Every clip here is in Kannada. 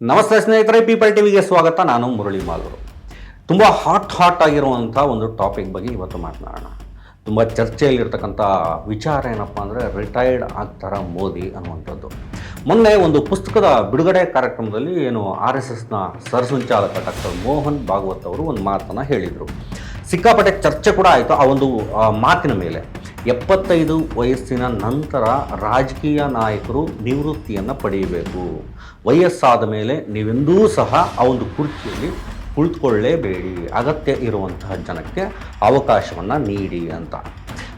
ನಮಸ್ತೆ ಸ್ನೇಹಿತರೆ ಪೀಪಲ್ ಟಿವಿಗೆ ಸ್ವಾಗತ. ನಾನು ಮುರಳಿ ಮಾಲೂರು. ತುಂಬ ಹಾಟ್ ಹಾಟ್ ಆಗಿರುವಂಥ ಒಂದು ಟಾಪಿಕ್ ಬಗ್ಗೆ ಇವತ್ತು ಮಾತನಾಡೋಣ. ತುಂಬ ಚರ್ಚೆಯಲ್ಲಿರ್ತಕ್ಕಂಥ ವಿಚಾರ ಏನಪ್ಪ ಅಂದರೆ ರಿಟೈರ್ಡ್ ಆಗ್ತಾರ ಮೋದಿ ಅನ್ನುವಂಥದ್ದು. ಮೊನ್ನೆ ಒಂದು ಪುಸ್ತಕದ ಬಿಡುಗಡೆ ಕಾರ್ಯಕ್ರಮದಲ್ಲಿ ಏನು ಆರ್ ಎಸ್ ಎಸ್ನ ಸರ್ಸಂಚಾಲಕ ಡಾಕ್ಟರ್ ಮೋಹನ್ ಭಾಗವತ್ ಅವರು ಒಂದು ಮಾತನ್ನು ಹೇಳಿದರು. ಸಿಕ್ಕಾಪಟ್ಟೆ ಚರ್ಚೆ ಕೂಡ ಆಯಿತು ಆ ಒಂದು ಮಾತಿನ ಮೇಲೆ. ಎಪ್ಪತ್ತೈದು ವಯಸ್ಸಿನ ನಂತರ ರಾಜಕೀಯ ನಾಯಕರು ನಿವೃತ್ತಿಯನ್ನು ಪಡೆಯಬೇಕು. ವಯಸ್ಸಾದ ಮೇಲೆ ನೀವೆಂದೂ ಸಹ ಆ ಒಂದು ಕುರ್ಚಿಯಲ್ಲಿ ಕುಳಿತುಕೊಳ್ಳೇಬೇಡಿ. ಅಗತ್ಯ ಇರುವಂತಹ ಜನಕ್ಕೆ ಅವಕಾಶವನ್ನು ನೀಡಿ ಅಂತ.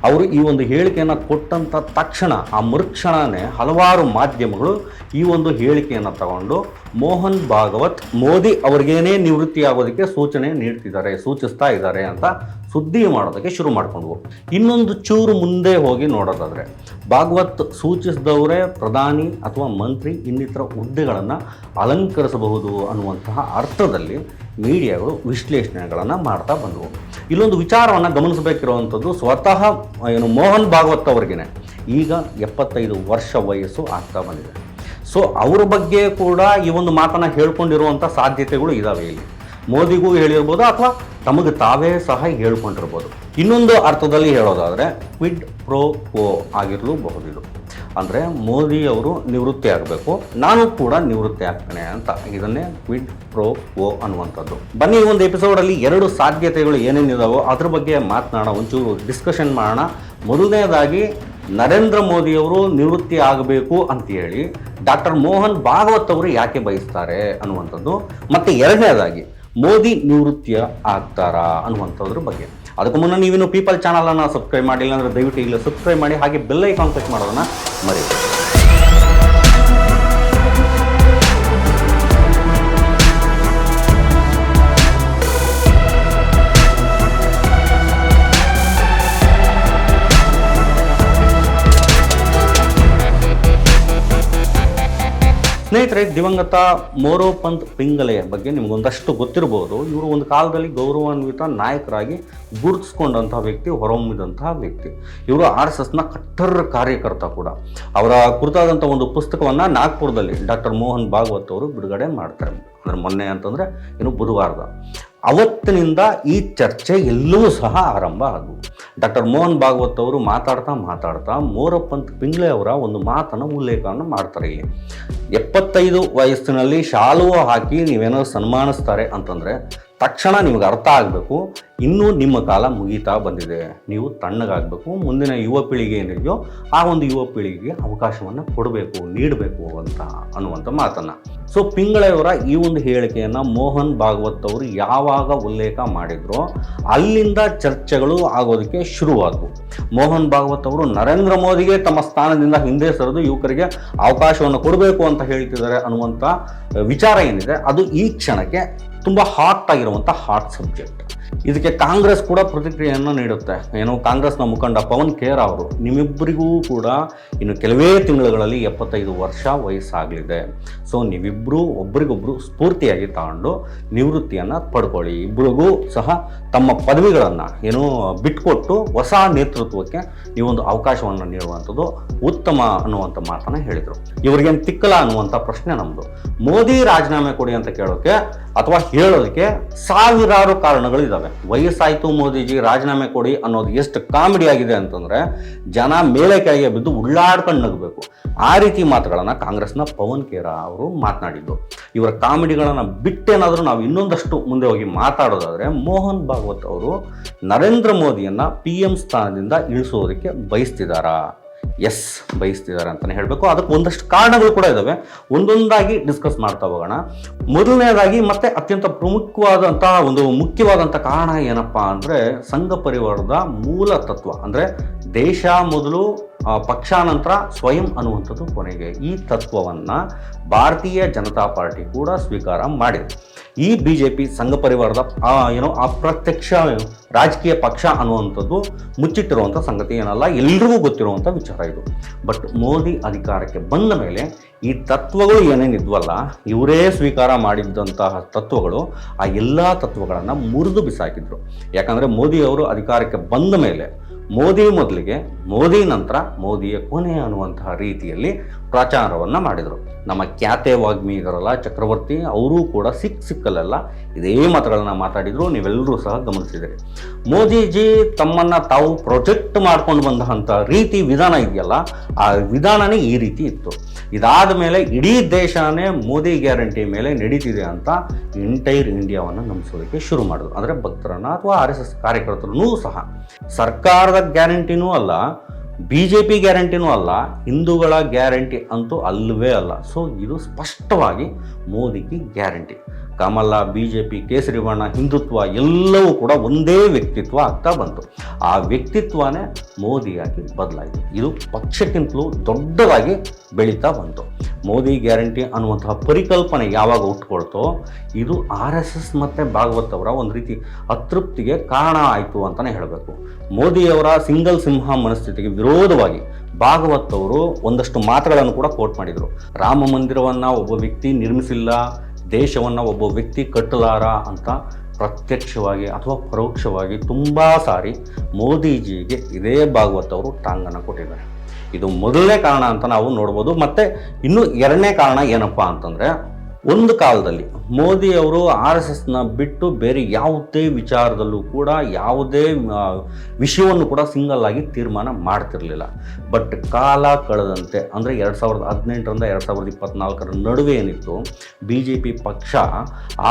ಅವರು ಈ ಒಂದು ಹೇಳಿಕೆಯನ್ನು ಕೊಟ್ಟಂಥ ತಕ್ಷಣ, ಆ ಮರುಕ್ಷಣನೇ ಹಲವಾರು ಮಾಧ್ಯಮಗಳು ಈ ಒಂದು ಹೇಳಿಕೆಯನ್ನು ತಗೊಂಡು ಮೋಹನ್ ಭಾಗವತ್ ಮೋದಿ ಅವ್ರಿಗೇನೇ ನಿವೃತ್ತಿ ಆಗೋದಕ್ಕೆ ಸೂಚನೆ ನೀಡ್ತಿದ್ದಾರೆ, ಸೂಚಿಸ್ತಾ ಇದ್ದಾರೆ ಅಂತ ಸುದ್ದಿ ಮಾಡೋದಕ್ಕೆ ಶುರು ಮಾಡ್ಕೊಂಡ್ವು ಇನ್ನೊಂದು ಚೂರು ಮುಂದೆ ಹೋಗಿ ನೋಡೋದಾದ್ರೆ, ಭಾಗವತ್ ಸೂಚಿಸಿದವರೇ ಪ್ರಧಾನಿ ಅಥವಾ ಮಂತ್ರಿ ಇನ್ನಿತರ ಹುದ್ದೆಗಳನ್ನು ಅಲಂಕರಿಸಬಹುದು ಅನ್ನುವಂತಹ ಅರ್ಥದಲ್ಲಿ ಮೀಡಿಯಾಗಳು ವಿಶ್ಲೇಷಣೆಗಳನ್ನು ಮಾಡ್ತಾ ಬಂದವು ಇಲ್ಲೊಂದು ವಿಚಾರವನ್ನು ಗಮನಿಸಬೇಕಿರುವಂಥದ್ದು ಸ್ವತಃ ಏನು ಮೋಹನ್ ಭಾಗವತ್ ಅವ್ರಿಗೇನೆ. ಈಗ ಎಪ್ಪತ್ತೈದು ವರ್ಷ ವಯಸ್ಸು ಆಗ್ತಾ ಬಂದಿದೆ. ಸೊ ಅವ್ರ ಬಗ್ಗೆ ಕೂಡ ಈ ಒಂದು ಮಾತನ್ನು ಹೇಳ್ಕೊಂಡಿರುವಂಥ ಸಾಧ್ಯತೆಗಳು ಇದ್ದಾವೆ ಇಲ್ಲಿ. ಮೋದಿಗೂ ಹೇಳಿರ್ಬೋದು ಅಥವಾ ತಮಗೆ ತಾವೇ ಸಹ ಹೇಳ್ಕೊಂಡಿರ್ಬೋದು. ಇನ್ನೊಂದು ಅರ್ಥದಲ್ಲಿ ಹೇಳೋದಾದರೆ ಕ್ವಿಡ್ ಪ್ರೋ ಕೋ ಆಗಿರಲೂಬಹುದು ಇದು ಅಂದರೆ ಮೋದಿ ಅವರು ನಿವೃತ್ತಿ ಆಗಬೇಕು, ನಾನು ಕೂಡ ನಿವೃತ್ತಿ ಆಗ್ತೇನೆ ಅಂತ. ಇದನ್ನೇ ಕ್ವಿಡ್ ಪ್ರೋ ಓ ಅನ್ನುವಂಥದ್ದು. ಬನ್ನಿ, ಈ ಒಂದು ಎಪಿಸೋಡಲ್ಲಿ ಎರಡು ಸಾಧ್ಯತೆಗಳು ಏನೇನಿದಾವೋ ಅದ್ರ ಬಗ್ಗೆ ಮಾತನಾಡೋಣ. ಒಂಚೂರು ಡಿಸ್ಕಷನ್ ಮಾಡೋಣ. ಮೊದಲನೇದಾಗಿ, ನರೇಂದ್ರ ಮೋದಿಯವರು ನಿವೃತ್ತಿ ಆಗಬೇಕು ಅಂತೇಳಿ ಡಾಕ್ಟರ್ ಮೋಹನ್ ಭಾಗವತ್ ಅವರು ಯಾಕೆ ಬಯಸ್ತಾರೆ ಅನ್ನುವಂಥದ್ದು. ಮತ್ತು ಎರಡನೇದಾಗಿ, ಮೋದಿ ನಿವೃತ್ತಿಯ ಆಗ್ತಾರಾ ಅನ್ನುವಂಥದ್ರ ಬಗ್ಗೆ. ಅದಕ್ಕೂ ಮುನ್ನ ನೀವಿನ್ನು ಪೀಪಲ್ ಚಾನಲನ್ನು ಸಬ್ಸ್ಕ್ರೈಬ್ ಮಾಡಿಲ್ಲ ಅಂದರೆ ದಯವಿಟ್ಟು ಇಲ್ಲ ಸಬ್ಸ್ಕ್ರೈಬ್ ಮಾಡಿ, ಹಾಗೆ ಬೆಲ್ ಐಕಾನ್ ಕ್ಲಿಕ್ ಮಾಡೋದನ್ನು ಮರಿಬೇಡಿ ಸ್ನೇಹಿತರೆ, ದಿವಂಗತ ಮೋರೋಪಂತ್ ಪಿಂಗಲೆಯ ಬಗ್ಗೆ ನಿಮಗೊಂದಷ್ಟು ಗೊತ್ತಿರಬಹುದು. ಇವರು ಒಂದು ಕಾಲದಲ್ಲಿ ಗೌರವಾನ್ವಿತ ನಾಯಕರಾಗಿ ಗುರುತಿಸ್ಕೊಂಡಂತಹ ವ್ಯಕ್ತಿ, ಹೊರಹೊಮ್ಮಿದಂತಹ ವ್ಯಕ್ತಿ. ಇವರು ಆರ್ ಎಸ್ ಎಸ್ನ ಕಟ್ಟರ್ ಕಾರ್ಯಕರ್ತ ಕೂಡ. ಅವರ ಕುರಿತಾದಂಥ ಒಂದು ಪುಸ್ತಕವನ್ನು ನಾಗ್ಪುರದಲ್ಲಿ ಡಾಕ್ಟರ್ ಮೋಹನ್ ಭಾಗವತ್ ಅವರು ಬಿಡುಗಡೆ ಮಾಡ್ತಾರೆ. ಅಂದರೆ ಮೊನ್ನೆ ಅಂತಂದರೆ ಇನ್ನು ಬುಧವಾರದ. ಅವತ್ತಿನಿಂದ ಈ ಚರ್ಚೆ ಎಲ್ಲವೂ ಸಹ ಆರಂಭ ಆದವು ಡಾಕ್ಟರ್ ಮೋಹನ್ ಭಾಗವತ್ ಅವರು ಮಾತಾಡ್ತಾ ಮಾತಾಡ್ತಾ ಮೋರಪ್ಪಂತ್ ಪಿಂಗ್ಲೆ ಅವರ ಒಂದು ಮಾತನ್ನು ಉಲ್ಲೇಖವನ್ನು ಮಾಡ್ತಾರೆ ಇಲ್ಲಿ. ಎಪ್ಪತ್ತೈದು ವಯಸ್ಸಿನಲ್ಲಿ ಶಾಲುವ ಹಾಕಿ ನೀವೇನೋ ಸನ್ಮಾನಿಸ್ತಾರೆ ಅಂತಂದರೆ ತಕ್ಷಣ ನಿಮಗೆ ಅರ್ಥ ಆಗಬೇಕು. ಇನ್ನೂ ನಿಮ್ಮ ಕಾಲ ಮುಗೀತಾ ಬಂದಿದೆ. ನೀವು ತಣ್ಣಗಾಗಬೇಕು. ಮುಂದಿನ ಯುವ ಪೀಳಿಗೆ ಏನಿದೆಯೋ ಆ ಒಂದು ಯುವ ಪೀಳಿಗೆಗೆ ಅವಕಾಶವನ್ನು ಕೊಡಬೇಕು, ನೀಡಬೇಕು ಅಂತ ಅನ್ನುವಂಥ ಮಾತನ್ನು. ಸೊ ಪಿಂಗಳೆಯವರ ಈ ಒಂದು ಹೇಳಿಕೆಯನ್ನು ಮೋಹನ್ ಭಾಗವತ್ ಅವರು ಯಾವಾಗ ಉಲ್ಲೇಖ ಮಾಡಿದ್ರೋ ಅಲ್ಲಿಂದ ಚರ್ಚೆಗಳು ಆಗೋದಕ್ಕೆ ಶುರುವಾದವು. ಮೋಹನ್ ಭಾಗವತ್ ಅವರು ನರೇಂದ್ರ ಮೋದಿಗೆ ತಮ್ಮ ಸ್ಥಾನದಿಂದ ಹಿಂದೆ ಸರಿದು ಯುವಕರಿಗೆ ಅವಕಾಶವನ್ನು ಕೊಡಬೇಕು ಅಂತ ಹೇಳ್ತಿದ್ದಾರೆ ಅನ್ನುವಂಥ ವಿಚಾರ ಏನಿದೆ, ಅದು ಈ ಕ್ಷಣಕ್ಕೆ ತುಂಬ ಹಾಟ್ ಆಗಿರುವಂಥ ಹಾಟ್ ಸಬ್ಜೆಕ್ಟ್ ಇದಕ್ಕೆ ಕಾಂಗ್ರೆಸ್ ಕೂಡ ಪ್ರತಿಕ್ರಿಯೆಯನ್ನು ನೀಡುತ್ತೆ. ಏನು, ಕಾಂಗ್ರೆಸ್ನ ಮುಖಂಡ ಪವನ್ ಖೇರ್ ಅವರು, ನಿಮ್ಮಿಬ್ಬರಿಗೂ ಕೂಡ ಇನ್ನು ಕೆಲವೇ ತಿಂಗಳುಗಳಲ್ಲಿ ಎಪ್ಪತ್ತೈದು ವರ್ಷ ವಯಸ್ಸಾಗಲಿದೆ. ಸೊ ನೀವಿಬ್ಬರು ಒಬ್ರಿಗೊಬ್ರು ಸ್ಫೂರ್ತಿಯಾಗಿ ತಗೊಂಡು ನಿವೃತ್ತಿಯನ್ನು ಪಡ್ಕೊಳ್ಳಿ. ಇಬ್ಬರಿಗೂ ಸಹ ತಮ್ಮ ಪದವಿಗಳನ್ನು, ಏನು, ಬಿಟ್ಕೊಟ್ಟು ಹೊಸ ನೇತೃತ್ವಕ್ಕೆ ನೀವೊಂದು ಅವಕಾಶವನ್ನು ನೀಡುವಂಥದ್ದು ಉತ್ತಮ ಅನ್ನುವಂಥ ಮಾತನ್ನು ಹೇಳಿದರು. ಇವ್ರಿಗೇನು ತಿಕ್ಕಲ ಅನ್ನುವಂಥ ಪ್ರಶ್ನೆ ನಮ್ಮದು ಮೋದಿ ರಾಜೀನಾಮೆ ಕೊಡಿ ಅಂತ ಕೇಳೋಕೆ ಅಥವಾ ಹೇಳೋದಕ್ಕೆ ಸಾವಿರಾರು ಕಾರಣಗಳು ಇದ್ದಾವೆ ವಯಸ್ಸಾಯಿತು ಮೋದಿಜಿ, ರಾಜೀನಾಮೆ ಕೊಡಿ ಅನ್ನೋದು ಎಷ್ಟು ಕಾಮಿಡಿ ಆಗಿದೆ ಅಂತಂದ್ರೆ ಜನ ಮೇಲೆ ಕೆಳಗೆ ಬಿದ್ದು ಉಳ್ಳಾಡ್ಕೊಂಡು ನಗಬೇಕು. ಆ ರೀತಿ ಮಾತುಗಳನ್ನು ಕಾಂಗ್ರೆಸ್ನ ಪವನ್ ಖೇರಾ ಅವರು ಮಾತನಾಡಿದ್ದು. ಇವರ ಕಾಮಿಡಿಗಳನ್ನು ಬಿಟ್ಟೇನಾದರೂ ನಾವು ಇನ್ನೊಂದಷ್ಟು ಮುಂದೆ ಹೋಗಿ ಮಾತಾಡೋದಾದ್ರೆ ಮೋಹನ್ ಭಾಗವತ್ ಅವರು ನರೇಂದ್ರ ಮೋದಿಯನ್ನ ಪಿ ಎಂ ಸ್ಥಾನದಿಂದ ಇಳಿಸೋದಕ್ಕೆ ಬಯಸ್ತಿದ್ದಾರಾ ಎಸ್ ಬಯಸ್ತಿದ್ದಾರೆ ಅಂತಲೇ ಹೇಳಬೇಕು. ಅದಕ್ಕೆ ಒಂದಷ್ಟು ಕಾರಣಗಳು ಕೂಡ ಇದ್ದಾವೆ ಒಂದೊಂದಾಗಿ ಡಿಸ್ಕಸ್ ಮಾಡ್ತಾ ಹೋಗೋಣ. ಮೊದಲನೇದಾಗಿ ಮತ್ತೆ ಅತ್ಯಂತ ಪ್ರಮುಖವಾದಂತಹ ಒಂದು ಮುಖ್ಯವಾದಂಥ ಕಾರಣ ಏನಪ್ಪಾ ಅಂದರೆ ಸಂಘ ಪರಿವಾರದ ಮೂಲ ತತ್ವ. ಅಂದರೆ ದೇಶ ಮೊದಲು ಪಕ್ಷಾನಂತರ ಸ್ವಯಂ ಅನ್ನುವಂಥದ್ದು ಕೊನೆಗೆ ಈ ತತ್ವವನ್ನು ಭಾರತೀಯ ಜನತಾ ಪಾರ್ಟಿ ಕೂಡ ಸ್ವೀಕಾರ ಮಾಡಿದೆ. ಈ ಬಿ ಜೆ ಪಿ ಸಂಘ ಪರಿವಾರದ ಏನೋ ಅಪ್ರತ್ಯಕ್ಷ ರಾಜಕೀಯ ಪಕ್ಷ ಅನ್ನುವಂಥದ್ದು ಮುಚ್ಚಿಟ್ಟಿರುವಂಥ ಸಂಗತಿ ಏನಲ್ಲ, ಎಲ್ರಿಗೂ ಗೊತ್ತಿರುವಂಥ ವಿಚಾರ ಇದು. ಬಟ್ ಮೋದಿ ಅಧಿಕಾರಕ್ಕೆ ಬಂದ ಮೇಲೆ ಈ ತತ್ವಗಳು ಏನೇನಿದ್ವಲ್ಲ ಇವರೇ ಸ್ವೀಕಾರ ಮಾಡಿದ್ದಂತಹ ತತ್ವಗಳು, ಆ ಎಲ್ಲ ತತ್ವಗಳನ್ನು ಮುರಿದು ಬಿಸಾಕಿದ್ರು. ಯಾಕಂದರೆ ಮೋದಿಯವರು ಅಧಿಕಾರಕ್ಕೆ ಬಂದ ಮೇಲೆ ಮೋದಿ ಮೊದಲಿಗೆ, ಮೋದಿ ನಂತರ ಮೋದಿಯ ಕೊನೆ ಅನ್ನುವಂತಹ ರೀತಿಯಲ್ಲಿ ಪ್ರಚಾರವನ್ನು ಮಾಡಿದರು. ನಮ್ಮ ಖ್ಯಾತೆ ವಾಗ್ಮಿ ಇದರಲ್ಲ ಚಕ್ರವರ್ತಿ ಅವರೂ ಕೂಡ ಸಿಕ್ ಸಿಕ್ಕಲ್ಲೆಲ್ಲ ಇದೇ ಮಾತುಗಳನ್ನ ಮಾತಾಡಿದ್ರು, ನೀವೆಲ್ಲರೂ ಸಹ ಗಮನಿಸಿದಿರಿ. ಮೋದಿಜಿ ತಮ್ಮನ್ನ ತಾವು ಪ್ರೊಜೆಕ್ಟ್ ಮಾಡ್ಕೊಂಡು ಬಂದಂಥ ರೀತಿ ವಿಧಾನ ಇದೆಯಲ್ಲ, ಆ ವಿಧಾನನೇ ಈ ರೀತಿ ಇತ್ತು. ಇದಾದ ಮೇಲೆ ಇಡೀ ದೇಶನೇ ಮೋದಿ ಗ್ಯಾರಂಟಿ ಮೇಲೆ ನಡೀತಿದೆ ಅಂತ ಎಂಟೈರ್ ಇಂಡಿಯಾವನ್ನು ನಂಬಿಸೋದಕ್ಕೆ ಶುರು ಮಾಡಿದ್ರು. ಅಂದರೆ ಭಕ್ತರನ್ನ ಅಥವಾ ಆರ್ ಎಸ್ ಎಸ್ ಕಾರ್ಯಕರ್ತರನ್ನೂ ಸಹ. ಸರ್ಕಾರದ ಗ್ಯಾರಂಟಿನೂ ಅಲ್ಲ ಬಿ ಜೆ ಪಿ ಗ್ಯಾರಂಟಿನೂ ಅಲ್ಲ, ಹಿಂದೂಗಳ ಗ್ಯಾರಂಟಿ ಅಂತೂ ಅಲ್ಲವೇ ಅಲ್ಲ. ಸೊ ಇದು ಸ್ಪಷ್ಟವಾಗಿ ಮೋದಿಗೆ ಗ್ಯಾರಂಟಿ. ಕಮಲ ಬಿ ಜೆ ಪಿ ಕೇಸರಿ ಬಣ್ಣ ಹಿಂದುತ್ವ ಎಲ್ಲವೂ ಕೂಡ ಒಂದೇ ವ್ಯಕ್ತಿತ್ವ ಆಗ್ತಾ ಬಂತು. ಆ ವ್ಯಕ್ತಿತ್ವನೇ ಮೋದಿಯಾಗಿ ಬದಲಾಯಿತು ಇದು ಪಕ್ಷಕ್ಕಿಂತಲೂ ದೊಡ್ಡದಾಗಿ ಬೆಳೀತಾ ಬಂತು. ಮೋದಿ ಗ್ಯಾರಂಟಿ ಅನ್ನುವಂತಹ ಪರಿಕಲ್ಪನೆ ಯಾವಾಗ ಉಟ್ಕೊಳ್ತೋ, ಇದು ಆರ್ ಎಸ್ ಎಸ್ ಮತ್ತು ಭಾಗವತ್ ಅವರ ಒಂದು ರೀತಿ ಅತೃಪ್ತಿಗೆ ಕಾರಣ ಆಯಿತು ಅಂತಲೇ ಹೇಳಬೇಕು. ಮೋದಿಯವರ ಸಿಂಗಲ್ ಸಿಂಹ ಮನಸ್ಥಿತಿಗೆ ವಿರೋಧವಾಗಿ ಭಾಗವತ್ ಅವರು ಒಂದಷ್ಟು ಮಾತುಗಳನ್ನು ಕೂಡ ಕೋಟ್ ಮಾಡಿದರು. ರಾಮ ಮಂದಿರವನ್ನು ಒಬ್ಬ ವ್ಯಕ್ತಿ ನಿರ್ಮಿಸಿಲ್ಲ ದೇಶವನ್ನು ಒಬ್ಬ ವ್ಯಕ್ತಿ ಕಟ್ಟಲಾರ ಅಂತ ಪ್ರತ್ಯಕ್ಷವಾಗಿ ಅಥವಾ ಪರೋಕ್ಷವಾಗಿ ತುಂಬ ಸಾರಿ ಮೋದಿಜಿಗೆ ಇದೇ ಭಾಗವತ್ ಅವರು ಟಾಂಗನ್ನು ಕೊಟ್ಟಿದ್ದಾರೆ. ಇದು ಮೊದಲನೇ ಕಾರಣ ಅಂತ ನಾವು ನೋಡ್ಬೋದು. ಮತ್ತು ಇನ್ನು ಎರಡನೇ ಕಾರಣ ಏನಪ್ಪ ಅಂತಂದರೆ ಒಂದು ಕಾಲದಲ್ಲಿ ಮೋದಿ ಅವರು ಆರ್ ಎಸ್ ಎಸ್ನ ಬಿಟ್ಟು ಬೇರೆ ಯಾವುದೇ ವಿಚಾರದಲ್ಲೂ ಕೂಡ ಯಾವುದೇ ವಿಷಯವನ್ನು ಕೂಡ ಸಿಂಗಲ್ ಆಗಿ ತೀರ್ಮಾನ ಮಾಡ್ತಿರಲಿಲ್ಲ. ಬಟ್ ಕಾಲ ಕಳೆದಂತೆ ಅಂದರೆ ಎರಡು ಸಾವಿರದ ಹದಿನೆಂಟರಿಂದ ಎರಡು ಸಾವಿರದ ಇಪ್ಪತ್ನಾಲ್ಕರ ನಡುವೆ ಏನಿತ್ತು ಬಿ ಜೆ ಪಿ ಪಕ್ಷ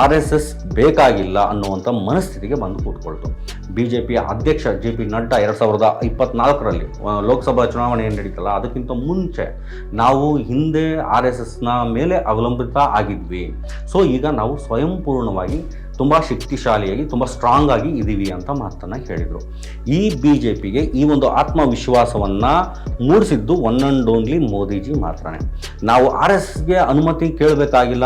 ಆರ್ ಎಸ್ ಎಸ್ ಬೇಕಾಗಿಲ್ಲ ಅನ್ನುವಂಥ ಮನಸ್ಥಿತಿಗೆ ಬಂದು ಕೂತ್ಕೊಳ್ತು. ಬಿ ಜೆ ಪಿ ಅಧ್ಯಕ್ಷ ಜೆ ಪಿ ನಡ್ಡಾ ಎರಡು ಸಾವಿರದ ಇಪ್ಪತ್ನಾಲ್ಕರಲ್ಲಿ ಲೋಕಸಭಾ ಚುನಾವಣೆ ಏನು ನಡೀತಲ್ಲ, ಅದಕ್ಕಿಂತ ಮುಂಚೆ ನಾವು ಹಿಂದೆ ಆರ್ ಎಸ್ ಎಸ್ನ ಮೇಲೆ ಅವಲಂಬಿತ ಆಗಿದ್ವಿ. ಸೊ ಈಗ ನಾವು ಸ್ವಯಂಪೂರ್ಣವಾಗಿ ತುಂಬ ಶಕ್ತಿಶಾಲಿಯಾಗಿ, ತುಂಬ ಸ್ಟ್ರಾಂಗ್ ಆಗಿ ಇದ್ದೀವಿ ಅಂತ ಮಾತನ್ನು ಹೇಳಿದರು. ಈ ಬಿ ಜೆ ಪಿಗೆ ಈ ಒಂದು ಆತ್ಮವಿಶ್ವಾಸವನ್ನು ಮೂಡಿಸಿದ್ದು ಒನ್ ಆ್ಯಂಡ್ ಓನ್ಲಿ ಮೋದಿಜಿ ಮಾತ್ರನೇ. ನಾವು ಆರ್ ಎಸ್ ಎಸ್ಗೆ ಅನುಮತಿ ಕೇಳಬೇಕಾಗಿಲ್ಲ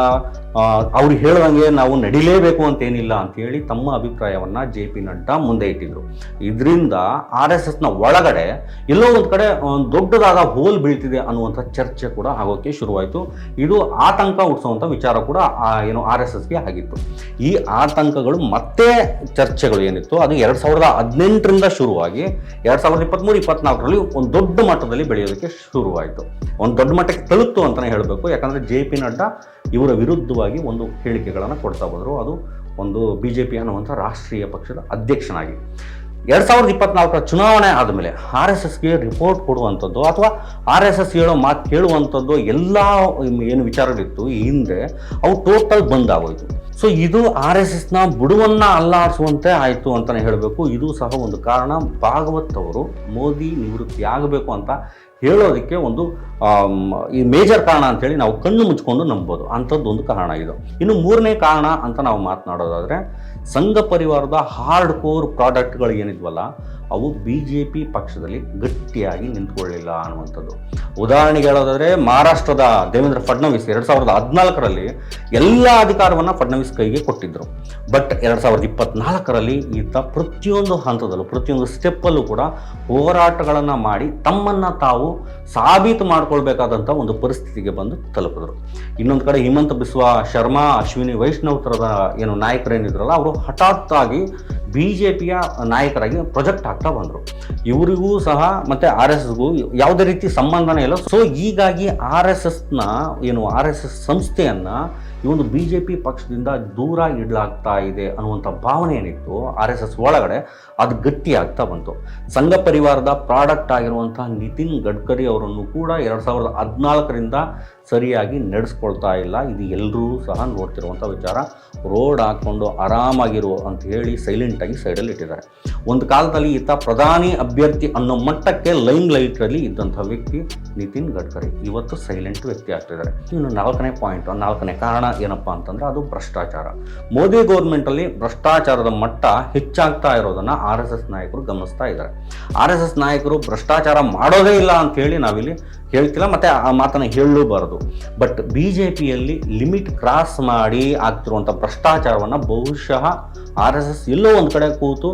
ಅವ್ರು ಹೇಳ್ದಂಗೆ ನಾವು ನಡಿಲೇಬೇಕು ಅಂತೇನಿಲ್ಲ ಅಂತೇಳಿ ತಮ್ಮ ಅಭಿಪ್ರಾಯವನ್ನು ಜೆ ಪಿ ನಡ್ಡಾ ಮುಂದೆ ಇಟ್ಟಿದ್ರು. ಇದರಿಂದ ಆರ್ ಎಸ್ ಎಸ್ನ ಒಳಗಡೆ ಎಲ್ಲೋ ಒಂದು ಕಡೆ ಒಂದು ದೊಡ್ಡದಾದ ಹೋಲ್ ಬೀಳ್ತಿದೆ ಅನ್ನುವಂಥ ಚರ್ಚೆ ಕೂಡ ಆಗೋಕ್ಕೆ ಶುರುವಾಯಿತು. ಇದು ಆತಂಕ ಹುಟ್ಟಿಸುವಂಥ ವಿಚಾರ ಕೂಡ ಏನು ಆರ್ ಎಸ್ ಎಸ್ಗೆ ಆಗಿತ್ತು. ಈ ಆತಂಕಗಳು ಮತ್ತೆ ಚರ್ಚೆಗಳು ಏನಿತ್ತು, ಅದು ಎರಡು ಸಾವಿರದ ಹದಿನೆಂಟರಿಂದ ಶುರುವಾಗಿ, ಎರಡು ಸಾವಿರದ ಇಪ್ಪತ್ತ್ಮೂರು ಇಪ್ಪತ್ನಾಲ್ಕರಲ್ಲಿ ಒಂದು ದೊಡ್ಡ ಮಟ್ಟದಲ್ಲಿ ಬೆಳೆಯೋದಕ್ಕೆ ಶುರುವಾಯಿತು. ಒಂದು ದೊಡ್ಡ ಮಟ್ಟಕ್ಕೆ ತಲುಪ್ತು ಅಂತಲೇ ಹೇಳಬೇಕು. ಯಾಕಂದರೆ ಜೆ ಪಿ ನಡ್ಡಾ ಇವರ ವಿರುದ್ಧವಾಗಿ ಒಂದು ಹೇಳಿಕೆಗಳನ್ನು ಕೊಡ್ತಾ ಬಂದರು ಅದು ಒಂದು ಬಿ ಜೆ ಪಿ ಅನ್ನುವಂಥ ರಾಷ್ಟ್ರೀಯ ಪಕ್ಷದ ಅಧ್ಯಕ್ಷನಾಗಿ. ಎರಡು ಸಾವಿರದ ಇಪ್ಪತ್ನಾಲ್ಕರ ಚುನಾವಣೆ ಆದಮೇಲೆ ಆರ್ ಎಸ್ ಎಸ್ಗೆ ರಿಪೋರ್ಟ್ ಕೊಡುವಂಥದ್ದು ಅಥವಾ ಆರ್ ಎಸ್ ಎಸ್ ಹೇಳೋ ಮಾತು ಕೇಳುವಂಥದ್ದು ಎಲ್ಲ ಏನು ವಿಚಾರಗಳಿತ್ತು ಈ ಹಿಂದೆ ಅವು ಟೋಟಲ್ ಬಂದ್ ಆಗೋಯ್ತು. ಸೊ ಇದು ಆರ್ ಎಸ್ ಎಸ್ನ ಬುಡುವನ್ನು ಅಲ್ಲಾಡಿಸುವಂತೆ ಆಯಿತು ಅಂತಲೇ ಹೇಳಬೇಕು. ಇದು ಸಹ ಒಂದು ಕಾರಣ. ಭಾಗವತ್ ಅವರು ಮೋದಿ ನಿವೃತ್ತಿ ಆಗಬೇಕು ಅಂತ ಹೇಳೋದಕ್ಕೆ ಒಂದು ಈ ಮೇಜರ್ ಕಾರಣ ಅಂತೇಳಿ ನಾವು ಕಣ್ಣು ಮುಚ್ಕೊಂಡು ನಂಬೋದು. ಅಂಥದ್ದು ಒಂದು ಕಾರಣ ಇದು. ಇನ್ನು ಮೂರನೇ ಕಾರಣ ಅಂತ ನಾವು ಮಾತನಾಡೋದಾದರೆ, ಸಂಘ ಪರಿವಾರದ ಹಾರ್ಡ್ ಕೋರ್ ಪ್ರಾಡಕ್ಟ್ಗಳು ಏನಿದ್ವಲ್ಲ ಅವು ಬಿ ಜೆ ಪಿ ಪಕ್ಷದಲ್ಲಿ ಗಟ್ಟಿಯಾಗಿ ನಿಂತ್ಕೊಳ್ಳಿಲ್ಲ ಅನ್ನುವಂಥದ್ದು. ಉದಾಹರಣೆಗೆ ಹೇಳೋದಾದರೆ ಮಹಾರಾಷ್ಟ್ರದ ದೇವೇಂದ್ರ ಫಡ್ನವೀಸ್ ಎರಡು ಸಾವಿರದ ಹದಿನಾಲ್ಕರಲ್ಲಿ ಎಲ್ಲ ಅಧಿಕಾರವನ್ನು ಫಡ್ನವೀಸ್ ಕೈಗೆ ಕೊಟ್ಟಿದ್ದರು ಬಟ್ ಎರಡು ಸಾವಿರದ ಇಪ್ಪತ್ನಾಲ್ಕರಲ್ಲಿ ಈತ ಪ್ರತಿಯೊಂದು ಹಂತದಲ್ಲೂ, ಪ್ರತಿಯೊಂದು ಸ್ಟೆಪ್ಪಲ್ಲೂ ಕೂಡ ಹೋರಾಟಗಳನ್ನು ಮಾಡಿ ತಮ್ಮನ್ನು ತಾವು ಸಾಬೀತು ಮಾಡಿಕೊಳ್ಬೇಕಾದಂಥ ಒಂದು ಪರಿಸ್ಥಿತಿಗೆ ಬಂದು ತಲುಪಿದ್ರು. ಇನ್ನೊಂದು ಕಡೆ ಹಿಮಂತ ಬಿಸ್ವಾ ಶರ್ಮಾ, ಅಶ್ವಿನಿ ವೈಷ್ಣವ್ ಥರದ ಏನು ನಾಯಕರೇನಿದ್ರಲ್ಲ, ಅವರು ಹಠಾತ್ತಾಗಿ ಬಿ ಜೆ ಪಿಯ ನಾಯಕರಾಗಿ ಪ್ರೊಜೆಕ್ಟ್ ಆಗ್ತಾ ಬಂದರು. ಇವರಿಗೂ ಸಹ ಮತ್ತು ಆರ್ ಎಸ್ ಎಸ್ಗೂ ಯಾವುದೇ ರೀತಿ ಸಂಬಂಧನೇ ಇಲ್ಲ. ಸೊ ಹೀಗಾಗಿ ಆರ್ ಎಸ್ ಎಸ್ನ, ಏನು ಆರ್ ಎಸ್ ಎಸ್ ಸಂಸ್ಥೆಯನ್ನು ಈ ಒಂದು ಬಿ ಜೆ ಪಿ ಪಕ್ಷದಿಂದ ದೂರ ಇಡಲಾಗ್ತಾ ಇದೆ ಅನ್ನುವಂಥ ಭಾವನೆ ಏನಿತ್ತು ಆರ್ ಎಸ್ ಎಸ್ ಒಳಗಡೆ, ಅದು ಗಟ್ಟಿಯಾಗ್ತಾ ಬಂತು. ಸಂಘ ಪರಿವಾರದ ಪ್ರಾಡಕ್ಟ್ ಆಗಿರುವಂಥ ನಿತಿನ್ ಗಡ್ಕರಿ ಅವರನ್ನು ಕೂಡ ಎರಡು ಸಾವಿರದ ಹದಿನಾಲ್ಕರಿಂದ ಸರಿಯಾಗಿ ನಡೆಸ್ಕೊಳ್ತಾ ಇಲ್ಲ. ಇದು ಎಲ್ಲರೂ ಸಹ ನೋಡ್ತಿರುವಂಥ ವಿಚಾರ. ರೋಡ್ ಹಾಕ್ಕೊಂಡು ಆರಾಮಾಗಿರು ಅಂತ ಹೇಳಿ ಸೈಲೆಂಟಾಗಿ ಸೈಡಲ್ಲಿ ಇಟ್ಟಿದ್ದಾರೆ. ಒಂದು ಕಾಲದಲ್ಲಿ ಈತ ಪ್ರಧಾನಿ ಅಭ್ಯರ್ಥಿ ಅನ್ನೋ ಮಟ್ಟಕ್ಕೆ ಲೈನ್ ಲೈಟ್ರಲ್ಲಿ ಇದ್ದಂಥ ವ್ಯಕ್ತಿ ನಿತಿನ್ ಗಡ್ಕರಿ. ಇವತ್ತು ಸೈಲೆಂಟ್ ವ್ಯಕ್ತಿ ಆಗ್ತಿದ್ದಾರೆ. ಇನ್ನು ನಾಲ್ಕನೇ ಪಾಯಿಂಟ್ ನಾಲ್ಕನೇ ಕಾರಣ ಏನಪ್ಪ ಅಂತಂದ್ರೆ ಅದು ಭ್ರಷ್ಟಾಚಾರ. ಮೋದಿ ಗೌರ್ಮೆಂಟಲ್ಲಿ ಭ್ರಷ್ಟಾಚಾರದ ಮಟ್ಟ ಹೆಚ್ಚಾಗ್ತಾ ಇರೋದನ್ನ ಆರ್ ಎಸ್ ಎಸ್ ನಾಯಕರು ಗಮನಿಸ್ತಾ ಇದ್ದಾರೆ. ಆರ್ ಎಸ್ ಎಸ್ ನಾಯಕರು ಭ್ರಷ್ಟಾಚಾರ ಮಾಡೋದೇ ಇಲ್ಲ ಅಂತ ಹೇಳಿ ನಾವಿಲ್ಲಿ ಹೇಳ್ತಿಲ್ಲ, ಮತ್ತೆ ಆ ಮಾತನ್ನು ಹೇಳಲೂಬಾರದು. ಬಟ್ ಬಿ ಜೆ ಪಿಯಲ್ಲಿ ಲಿಮಿಟ್ ಕ್ರಾಸ್ ಮಾಡಿ ಆಗ್ತಿರುವಂಥ ಭ್ರಷ್ಟಾಚಾರವನ್ನು ಬಹುಶಃ ಆರ್ ಎಸ್ ಎಸ್ ಎಲ್ಲೋ ಒಂದು ಕಡೆ ಕೂತು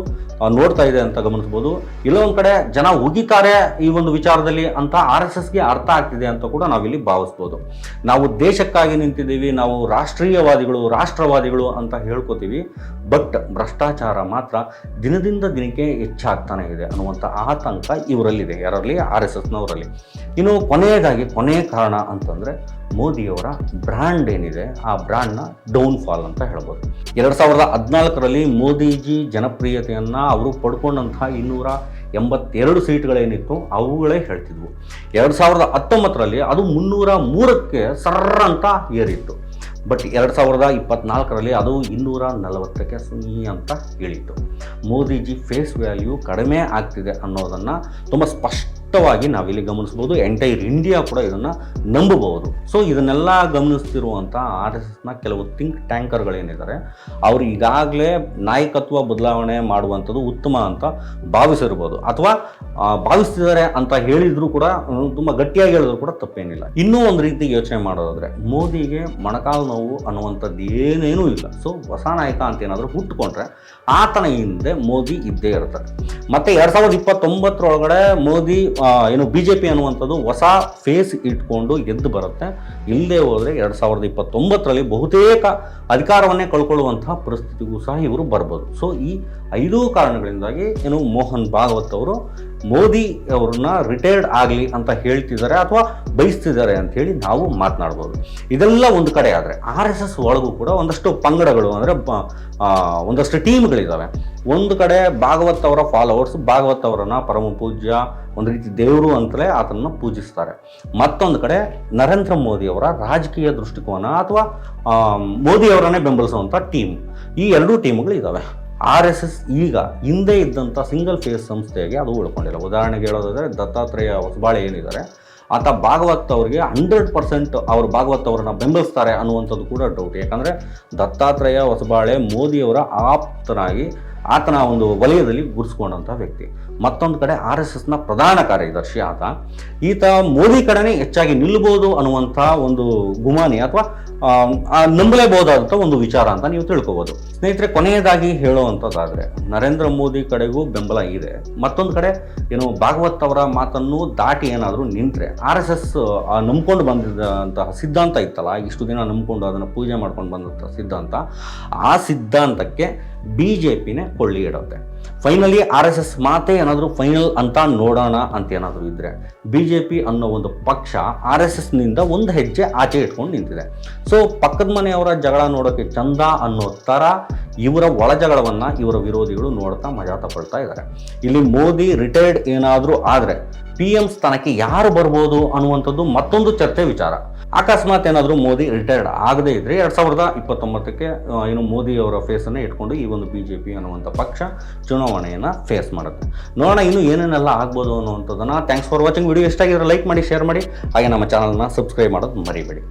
ನೋಡ್ತಾ ಇದೆ ಅಂತ ಗಮನಿಸ್ಬೋದು ಇಲ್ಲೊಂದು ಕಡೆ ಜನ ಉಗಿತಾರೆ ಈ ಒಂದು ವಿಚಾರದಲ್ಲಿ ಅಂತ ಆರ್ ಎಸ್ ಎಸ್ಗೆ ಅರ್ಥ ಆಗ್ತಿದೆ ಅಂತ ಕೂಡ ನಾವಿಲ್ಲಿ ಭಾವಿಸ್ಬೋದು. ನಾವು ದೇಶಕ್ಕಾಗಿ ನಿಂತಿದ್ದೀವಿ, ನಾವು ರಾಷ್ಟ್ರೀಯವಾದಿಗಳು, ರಾಷ್ಟ್ರವಾದಿಗಳು ಅಂತ ಹೇಳ್ಕೋತೀವಿ, ಬಟ್ ಭ್ರಷ್ಟಾಚಾರ ಮಾತ್ರ ದಿನದಿಂದ ದಿನಕ್ಕೆ ಹೆಚ್ಚಾಗ್ತಾನೆ ಇದೆ ಅನ್ನುವಂಥ ಆತಂಕ ಇವರಲ್ಲಿದೆ, ಯಾರಲ್ಲಿ? ಆರ್ ಎಸ್ ಎಸ್ನವರಲ್ಲಿ. ಇನ್ನು ಕೊನೆಯದಾಗಿ, ಕೊನೆಯ ಕಾರಣ ಅಂತಂದರೆ ಮೋದಿಯವರ ಬ್ರ್ಯಾಂಡ್ ಏನಿದೆ, ಆ ಬ್ರ್ಯಾಂಡ್ನ ಡೌನ್ಫಾಲ್ ಅಂತ ಹೇಳ್ಬೋದು. ಎರಡು ಸಾವಿರದ ಹದಿನಾಲ್ಕರಲ್ಲಿ ಮೋದಿಜಿ ಜನಪ್ರಿಯತೆಯನ್ನು ಅವರು ಪಡ್ಕೊಂಡಂತಹ ಇನ್ನೂರ ಎಂಬತ್ತೆರಡು ಸೀಟ್ಗಳೇನಿತ್ತು ಅವುಗಳೇ ಹೇಳ್ತಿದ್ವು. ಎರಡು ಸಾವಿರದ ಹತ್ತೊಂಬತ್ತರಲ್ಲಿ ಅದು ಮುನ್ನೂರ ಮೂರಕ್ಕೆ ಸರ್ರ ಅಂತ ಏರಿತ್ತು. ಬಟ್ ಎರಡು ಸಾವಿರದ ಇಪ್ಪತ್ನಾಲ್ಕರಲ್ಲಿ ಅದು ಇನ್ನೂರ ನಲವತ್ತಕ್ಕೆ ಸುನಿ ಅಂತ ಹೇಳಿತ್ತು. ಮೋದಿಜಿ ಫೇಸ್ ವ್ಯಾಲ್ಯೂ ಕಡಿಮೆ ಆಗ್ತಿದೆ ಅನ್ನೋದನ್ನು ತುಂಬ ಸ್ಪಷ್ಟವಾಗಿ ನಾವಿಲ್ಲಿ ಗಮನಿಸ್ಬೋದು. ಎಂಟೈರ್ ಇಂಡಿಯಾ ಕೂಡ ಇದನ್ನು ನಂಬಬಹುದು. ಸೊ ಇದನ್ನೆಲ್ಲ ಗಮನಿಸ್ತಿರುವಂಥ ಆರ್ ಎಸ್ ಎಸ್ನ ಕೆಲವು ಥಿಂಕ್ ಟ್ಯಾಂಕರ್ಗಳೇನಿದ್ದಾರೆ ಅವರು ಈಗಾಗಲೇ ನಾಯಕತ್ವ ಬದಲಾವಣೆ ಮಾಡುವಂಥದ್ದು ಉತ್ತಮ ಅಂತ ಭಾವಿಸಿರ್ಬೋದು. ಅಥವಾ ಭಾವಿಸ್ತಿದ್ದಾರೆ ಅಂತ ಹೇಳಿದ್ರು ಕೂಡ ತುಂಬ ಗಟ್ಟಿಯಾಗಿ ಹೇಳಿದ್ರು ಕೂಡ ತಪ್ಪೇನಿಲ್ಲ. ಇನ್ನೂ ಒಂದು ರೀತಿ ಯೋಚನೆ ಮಾಡೋದಾದರೆ, ಮೋದಿಗೆ ಮೊಣಕಾಲು ನೋವು ಅನ್ನುವಂಥದ್ದು ಏನೇನೂ ಇಲ್ಲ. ಸೊ ಹೊಸ ನಾಯಕ ಅಂತ ಏನಾದರೂ ಹುಟ್ಟುಕೊಂಡ್ರೆ, ಆತನ ಹಿಂದೆ ಮೋದಿ ಇದ್ದೇ ಇರ್ತಾರೆ. ಮತ್ತು ಎರಡು ಸಾವಿರದ ಇಪ್ಪತ್ತೊಂಬತ್ತರೊಳಗಡೆ ಮೋದಿ ಏನು ಬಿ ಜೆ ಪಿ ಅನ್ನುವಂಥದ್ದು ಹೊಸ ಫೇಸ್ ಇಟ್ಕೊಂಡು ಎದ್ದು ಬರುತ್ತೆ. ಇಲ್ಲದೆ ಹೋದರೆ ಎರಡು ಸಾವಿರದ ಇಪ್ಪತ್ತೊಂಬತ್ತರಲ್ಲಿ ಬಹುತೇಕ ಅಧಿಕಾರವನ್ನೇ ಕಳ್ಕೊಳ್ಳುವಂತಹ ಪರಿಸ್ಥಿತಿಗೂ ಸಹ ಇವರು ಬರ್ಬೋದು. ಸೊ ಈ ಐದೂ ಕಾರಣಗಳಿಂದಾಗಿ ಏನು ಮೋಹನ್ ಭಾಗವತ್ ಅವರು ಮೋದಿ ಅವ್ರನ್ನ ರಿಟೈರ್ಡ್ ಆಗಲಿ ಅಂತ ಹೇಳ್ತಿದ್ದಾರೆ ಅಥವಾ ಬಯಸ್ತಿದ್ದಾರೆ ಅಂತ ಹೇಳಿ ನಾವು ಮಾತನಾಡ್ಬೋದು. ಇದೆಲ್ಲ ಒಂದು ಕಡೆ ಆದರೆ ಆರ್ ಎಸ್ ಎಸ್ ಒಳಗೂ ಕೂಡ ಒಂದಷ್ಟು ಪಂಗಡಗಳು ಅಂದರೆ ಒಂದಷ್ಟು ಟೀಮ್ಗಳಿದ್ದಾವೆ ಒಂದು ಕಡೆ ಭಾಗವತ್ ಅವರ ಫಾಲೋವರ್ಸ್ ಭಾಗವತ್ ಅವರನ್ನ ಪರಮ ಪೂಜ್ಯ, ಒಂದು ರೀತಿ ದೇವರು ಅಂತಲೇ ಆತನನ್ನು ಪೂಜಿಸ್ತಾರೆ. ಮತ್ತೊಂದು ಕಡೆ ನರೇಂದ್ರ ಮೋದಿ ಅವರ ರಾಜಕೀಯ ದೃಷ್ಟಿಕೋನ ಅಥವಾ ಮೋದಿ ಅವರನ್ನೇ ಬೆಂಬಲಿಸುವಂಥ ಟೀಮ್ ಈ ಎರಡೂ ಟೀಮ್ಗಳು ಇದ್ದಾವೆ ಆರ್ ಎಸ್ ಎಸ್ ಈಗ ಹಿಂದೆ ಇದ್ದಂಥ ಸಿಂಗಲ್ ಫೇಸ್ ಸಂಸ್ಥೆಗೆ ಅದು ಉಳ್ಕೊಂಡಿಲ್ಲ. ಉದಾಹರಣೆಗೆ ಹೇಳೋದಾದರೆ ದತ್ತಾತ್ರೇಯ ಹೊಸಬಾಳೆ ಏನಿದ್ದಾರೆ, ಆತ ಭಾಗವತ್ ಅವರಿಗೆ ಹಂಡ್ರೆಡ್ ಪರ್ಸೆಂಟ್ ಅವರು ಭಾಗವತ್ ಅವರನ್ನ ಬೆಂಬಲಿಸ್ತಾರೆ ಅನ್ನುವಂಥದ್ದು ಕೂಡ ಡೌಟ್ ಯಾಕಂದರೆ ದತ್ತಾತ್ರೇಯ ಹೊಸಬಾಳೆ ಮೋದಿಯವರ ಆಪ್ತನಾಗಿ ಆತನ ಒಂದು ವಲಯದಲ್ಲಿ ಗುರುಸ್ಕೊಂಡಂಥ ವ್ಯಕ್ತಿ. ಮತ್ತೊಂದು ಕಡೆ ಆರ್ ಎಸ್ ಎಸ್ನ ಪ್ರಧಾನ ಕಾರ್ಯದರ್ಶಿ ಆತ. ಈತ ಮೋದಿ ಕಡೆನೇ ಹೆಚ್ಚಾಗಿ ನಿಲ್ಲಬಹುದು ಅನ್ನುವಂಥ ಒಂದು ಗುಮಾನಿ ಅಥವಾ ನಂಬಲೇಬಹುದಾದಂಥ ಒಂದು ವಿಚಾರ ಅಂತ ನೀವು ತಿಳ್ಕೊಬೋದು. ಸ್ನೇಹಿತರೆ, ಕೊನೆಯದಾಗಿ ಹೇಳುವಂಥದ್ದಾದರೆ, ನರೇಂದ್ರ ಮೋದಿ ಕಡೆಗೂ ಬೆಂಬಲ ಇದೆ. ಮತ್ತೊಂದು ಕಡೆ, ಏನು, ಭಾಗವತ್ ಅವರ ಮಾತನ್ನು ದಾಟಿ ಏನಾದರೂ ನಿಂತರೆ, ಆರ್ ಎಸ್ ಎಸ್ ನಂಬ್ಕೊಂಡು ಬಂದಿದ್ದಂತಹ ಸಿದ್ಧಾಂತ ಇತ್ತಲ್ಲ, ಇಷ್ಟು ದಿನ ನಂಬ್ಕೊಂಡು ಅದನ್ನು ಪೂಜೆ ಮಾಡ್ಕೊಂಡು ಬಂದಂಥ ಸಿದ್ಧಾಂತ, ಆ ಸಿದ್ಧಾಂತಕ್ಕೆ ಬಿ ಜೆ ಪಿನೇ ಕೊಳ್ಳಿ ಇಡುತ್ತೆ. ಫೈನಲಿ, ಆರ್ ಎಸ್ ಎಸ್ ಮಾತೇ ಏನಾದರೂ ಫೈನಲ್ ಅಂತ ನೋಡೋಣ ಅಂತ ಏನಾದರೂ ಇದ್ದರೆ ಬಿ ಜೆ ಪಿ ಅನ್ನೋ ಒಂದು ಪಕ್ಷ ಆರ್ ಎಸ್ ಎಸ್ನಿಂದ ಒಂದು ಹೆಜ್ಜೆ ಆಚೆ ಇಟ್ಕೊಂಡು ನಿಂತಿದೆ. ಸೊ ಪಕ್ಕದ ಮನೆಯವರ ಜಗಳ ನೋಡೋಕ್ಕೆ ಚಂದ ಅನ್ನೋ ಥರ ಇವರ ಒಳ ಜಗಳವನ್ನು ಇವರ ವಿರೋಧಿಗಳು ನೋಡ್ತಾ ಮಜಾತ ಪಡ್ತಾ ಇದ್ದಾರೆ ಇಲ್ಲಿ ಮೋದಿ ರಿಟೈರ್ಡ್ ಏನಾದರೂ ಆದರೆ ಪಿ ಎಂ ಸ್ಥಾನಕ್ಕೆ ಯಾರು ಬರ್ಬೋದು ಅನ್ನುವಂಥದ್ದು ಮತ್ತೊಂದು ಚರ್ಚೆ ವಿಚಾರ. ಅಕಸ್ಮಾತ್ ಏನಾದರೂ ಮೋದಿ ರಿಟೈರ್ಡ್ ಆಗದೇ ಇದ್ದರೆ ಎರಡು ಸಾವಿರದ ಇಪ್ಪತ್ತೊಂಬತ್ತಕ್ಕೆ ಏನು ಮೋದಿಯವರ ಫೇಸನ್ನು ಇಟ್ಕೊಂಡು ಈ ಒಂದು ಬಿ ಜೆ ಪಿ ಅನ್ನುವಂಥ ಪಕ್ಷ ಚುನಾವಣೆಯನ್ನು ಫೇಸ್ ಮಾಡುತ್ತೆ. ನೋಡೋಣ ಇನ್ನು ಏನೇನೆಲ್ಲ ಆಗ್ಬೋದು ಅನ್ನುವಂಥದ್ದನ್ನು. ಥ್ಯಾಂಕ್ಸ್ ಫಾರ್ ವಾಚಿಂಗ್ ವಿಡಿಯೋ ಎಷ್ಟಾಗಿದ್ರೆ ಲೈಕ್ ಮಾಡಿ ಶೇರ್ ಮಾಡಿ. ಹಾಗೆ ನಮ್ಮ ಚಾನಲ್ನ ಸಬ್ಸ್ಕ್ರೈಬ್ ಮಾಡೋದು ಮರಿಬೇಡಿ.